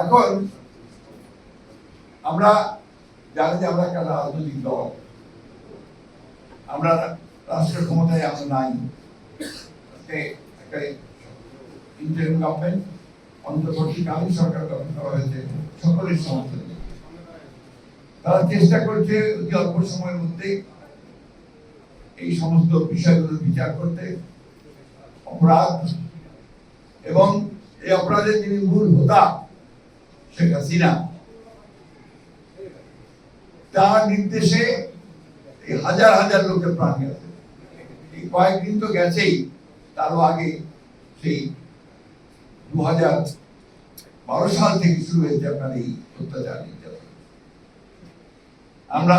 এখন আমরা জানি যে আমরা একটা রাজনৈতিক দল। আমরা রাষ্ট্রের ক্ষমতায় আমরা নাই। একটা ইন্টারিম গভর্নমেন্ট অন্তর্বর্তীকালীন সরকার গঠন করা হয়েছে, সকলের সমর্থনে তারা চেষ্টা করছে অতি অল্প সময়ের মধ্যে এই সমস্ত বিষয়গুলো বিচার করতে। অপরাধ এবং এই অপরাধের যিনি মূল হোতা, শেখ হাসিনা। তার নির্দেশে হাজার হাজার লোকের প্রাণ গেছে এই কয়েকদিন তো গেছেই, তারও আগে সেই দু হাজার বারো সাল থেকে শুরু হয়েছে আপনার এই অত্যাচার আমরা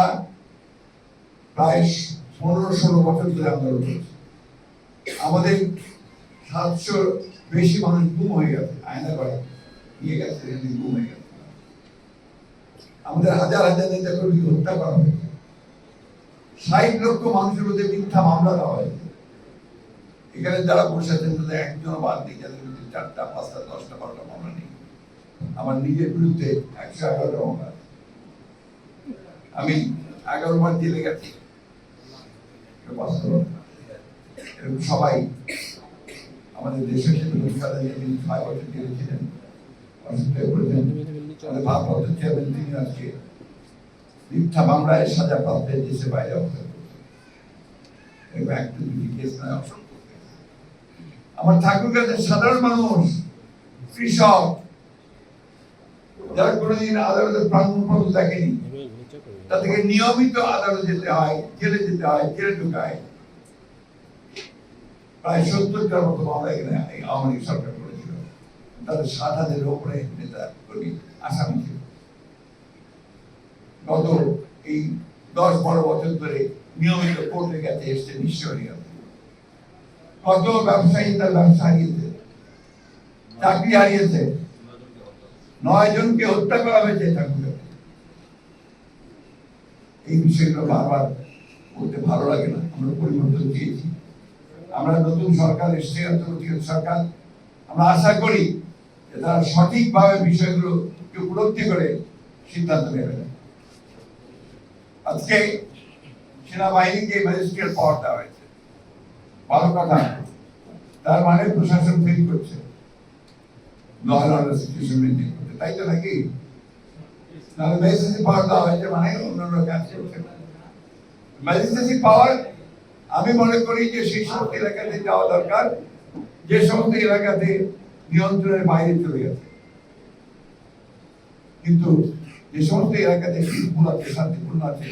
প্রায় পনেরো ষোলো বছর ধরে আন্দোলন করছি আমাদের সাতশো বেশি মানুষ গুম হয়ে গেছে, আয়না করে, নিয়ে গেছে এমনি গুম হয়ে গেছে। আমাদের হাজার হাজার নেতা কর্মী হত্যা করা হয়েছে। ষাট লক্ষ মানুষের মধ্যে মিথ্যা মামলা দেওয়া হয়েছে। এখানে যারা বসে আছেন, তাদের একজন বাদ নেই, যাদের বিরুদ্ধে চারটা, পাঁচটা, দশটা, বারোটা মামলা নেই। আমার নিজের বিরুদ্ধে একশো এগারোটা মামলা আছে। আমি এগারো বার জেলে গেছি। সবাই আমাদের দেশের তিনি অসুস্থ পড়েছেন আমাদের ভারপ্রাপ্ত চেয়ারম্যান তিনি আজকে মিথ্যা সাজা প্রাপ্তের দেশে বাইরে অবস্থান করছেন। কেস নয়। আমার ঠাকুর কাছে সাধারণ মানুষ, কৃষক, যারা কোনোদিন আদালতের প্রাঙ্গণ দেখেনি, তাদেরকে নিয়মিত আদালত যেতে হয়, জেলে যেতে হয়, জেলে ঢুকায়। প্রায় মতো এখানে আওয়ামী লীগ সরকার করেছিল। তাদের সাত হাজারের উপরে নেতা কর্মী আসামি ছিল। গত এই দশ বারো বছর ধরে নিয়মিত এসছে নিশ্চয় গেছে কত ব্যবসায়ী তার ব্যবসা হারিয়েছে, চাকরি হারিয়েছে, নয় জনকে হত্যা করা হয়েছে ঠাকুরের এই বিষয়গুলো বারবার বলতে ভালো লাগে না, আমরা পরিবর্তন চেয়েছি আমরা নতুন সরকার এসছে অন্তর্বর্তীকালীন সরকার। আমরা আশা করি যে তারা সঠিকভাবে বিষয়গুলো উপলব্ধি করে সিদ্ধান্ত নেবে। আজকে সেনাবাহিনীকে ম্যাজিস্ট্রেট পাওয়ার দেওয়া হয়েছে। ভালো কথা। তার মানে প্রশাসন ফেল করছে। তাই তো নাকি? ম্যাজিস্ট্রেসি পাওয়ার দেওয়া হয়েছে মানে অন্যান্য ম্যাজিস্ট্রেসি পাওয়ার আমি মনে করি যে সেই সমস্ত এলাকাতে যাওয়া দরকার। যে সমস্ত এলাকাতে নিয়ন্ত্রণের বাইরে চলে গেছে। কিন্তু যে সমস্ত এলাকাতে শৃঙ্খল আছে, শান্তিপূর্ণ আছে,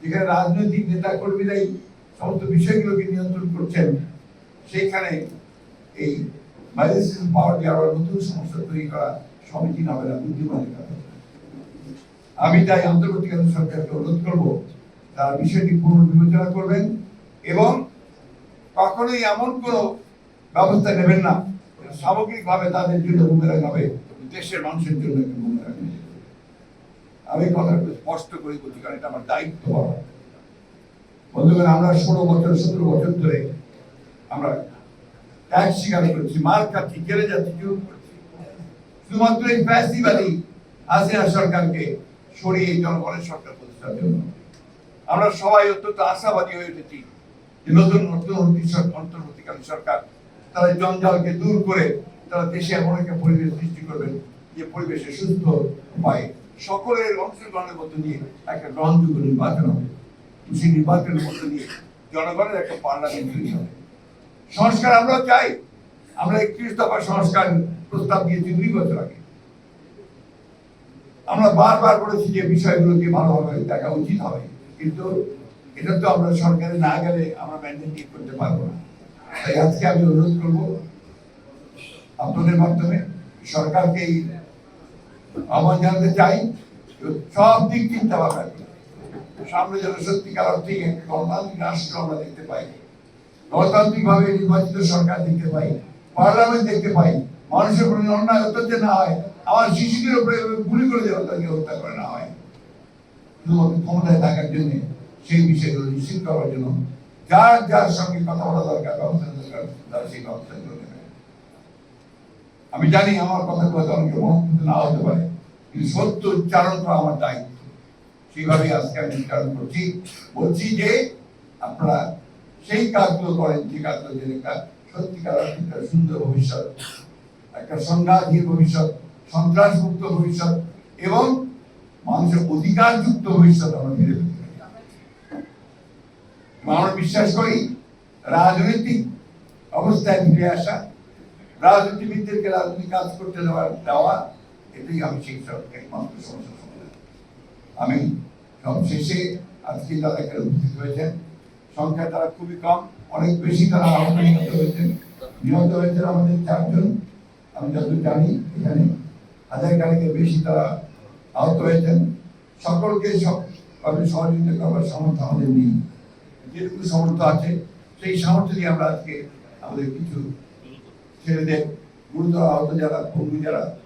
যেখানে রাজনৈতিক নেতা কর্মীরাই সমস্ত বিষয়গুলোকে নিয়ন্ত্রণ করছেন, সেইখানে এই ম্যাজিস্ট্রেট পাওয়ার দেওয়ার নতুন সমস্যা তৈরি করা সমীচীন হবে না বুদ্ধিমানের কাজ আমি তাই অন্তর্বর্তীকালীন সরকারকে অনুরোধ করব, তারা বিষয়টি পুনর্বিবেচনা করবেন। এবং কখনোই এমন কোনো ব্যবস্থা নেবেন না সামগ্রিকভাবে তাদের জন্য বুমেরাং হবে, দেশের মানুষের জন্য বুমেরাং আমি কথাটা স্পষ্ট করে বলছি, কারণ এটা আমার দায়িত্ব বলা। বন্ধুগণ, আমরা ষোলো বছর, সতেরো বছর ধরে আমরা ত্যাগ স্বীকার করছি, মার খাচ্ছি, জেলে যাচ্ছি, জুলুম করছি। শুধুমাত্র এই ফ্যাসিবাদী হাসিনা সরকারকে সরিয়ে জনগণের সরকার প্রতিষ্ঠার জন্য। আমরা সবাই অত্যন্ত আশাবাদী হয়ে উঠেছি। নতুন নতুন অন্তর্বর্তীকালীন সরকার। তারা জঞ্জালকে দূর করে তারা দেশে এমন একটা পরিবেশ সৃষ্টি করবেন যে পরিবেশে সুস্থ উপায়ে সকলের অংশগ্রহণের মধ্য দিয়ে একটা গ্রহণযোগ্য নির্বাচন হবে। সেই নির্বাচনের মধ্য দিয়ে জনগণের একটা পার্লামেন্ট তৈরি হবে। সংস্কার আমরা চাই। আমরা একত্রিশ দফা সংস্কার প্রস্তাব দিয়েছি দুই বছর আগে। আমরা বারবার বলেছি যে বিষয়গুলোকে ভালোভাবে দেখা উচিত হবে। কিন্তু এটা তো আমরা সরকারে না গেলে আমরা ম্যান্ডেট ঠিক করতে পারব না। তাই আজকে আমি অনুরোধ করব, আপনাদের মাধ্যমে সরকারকে আহ্বান জানাতে চাই সব দিক চিন্তা ভাবনা সামনে যেন সত্যিকার অর্থে একটি গণতান্ত্রিক রাষ্ট্র আমরা দেখতে পাই। গণতান্ত্রিক ভাবে নির্বাচিত সরকার দেখতে পাই, পার্লামেন্ট দেখতে পাই, মানুষের উপর অন্যায় অত্যাচার না হয় আমার শিশুদের উপরে গুলি করে দেওয়া তাকে হত্যা করে না হয়। শুধুমাত্র ক্ষমতায় থাকার জন্য সেই বিষয়গুলো নিশ্চিত করার জন্য যার যার সঙ্গে কথা বলা দরকার ব্যবস্থা দরকার, তারা সেই ব্যবস্থা করে নেবে আমি জানি আমার কথা কথা অনেকে মহত্ব না হতে পারে, কিন্তু সত্য উচ্চারণ করা আমার দায়িত্ব। সেইভাবে আজকে আমি উচ্চারণ করছি। বলছি যে আপনারা সেই কাজগুলো করেন, যে কাজগুলো যে সত্যিকার একটা সুন্দর ভবিষ্যৎ, একটা সংঘাতহীন ভবিষ্যৎ সন্ত্রাস মুক্ত ভবিষ্যৎ এবং মানুষের অধিকার যুক্ত ভবিষ্যৎ আমরা ফিরে পেতে আমরা বিশ্বাস করি, রাজনৈতিক অবস্থায় ফিরে আসা, রাজনীতিবিদদেরকে রাজনৈতিক কাজ করতে দেওয়ার দেওয়া, এটাই আমি সেই সব একমাত্র সমস্যা আমি সব শেষে আজকে যারা এখানে উপস্থিত হয়েছেন, সংখ্যা তারা খুবই কম, অনেক বেশি তারা আহত নিহত হয়েছেন। নিহত হয়েছেন আমাদের চারজন, আমি যতদূর জানি এখানে হাজার খানেকের বেশি তারা আহত হয়েছেন। সকলকে সবভাবে সহযোগিতা করবার সামর্থ্য আমাদের নেই। যেটুকু সামর্থ্য আছে, সেই সামর্থ্য দিয়ে আমরা আজকে আমাদের কিছু ছেলেদের গুরুতর আহত যারা, বন্ধু যারা